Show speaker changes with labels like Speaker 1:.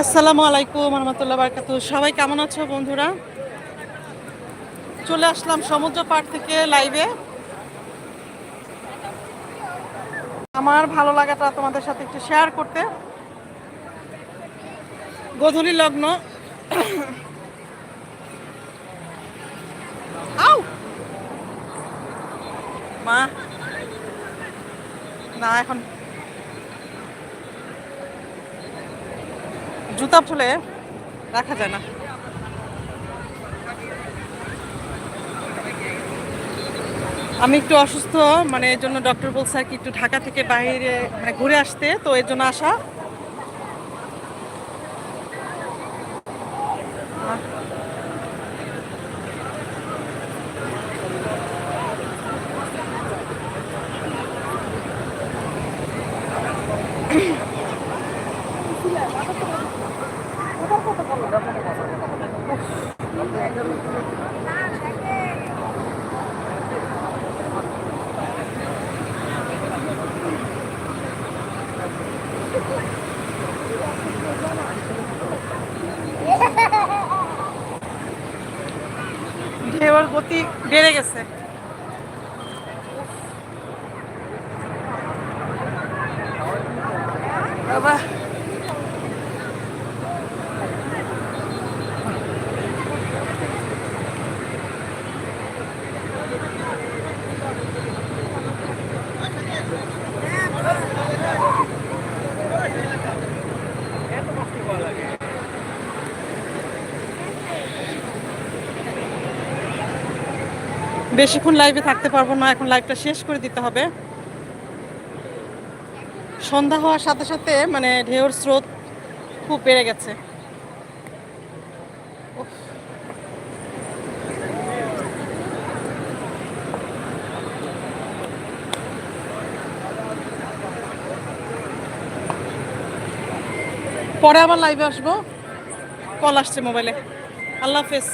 Speaker 1: আসসালামু আলাইকুম রহমতুল্লাহ বারকাতু সবাই কেমন আছো বন্ধুরা? চলে আসলাম সমুদ্র পাড় থেকে লাইভে আমার ভালো লাগাটা তোমাদের সাথে একটু শেয়ার করতে। গোধূলি লগ্ন। আউ! মা। না, এখন জুতা ফুলে রাখা যায় না। আমি একটু অসুস্থ মানে এর জন্য ডক্টর বলছে আর কি একটু ঢাকা থেকে বাইরে মানে ঘুরে আসতে, তো এর জন্য আসা। ঢেউয়ের গতি বেড়ে গেছে। বাবা। বেশিক্ষণ লাইভে থাকতে পারব না, এখন লাইভটা শেষ করে দিতে হবে। সন্ধ্যা হওয়ার সাথে সাথে মানে ঢেউর স্রোত খুব বেড়ে গেছে। পরে আবার লাইভে আসব। কল আসছে মোবাইলে আল্লাহ হাফেজ।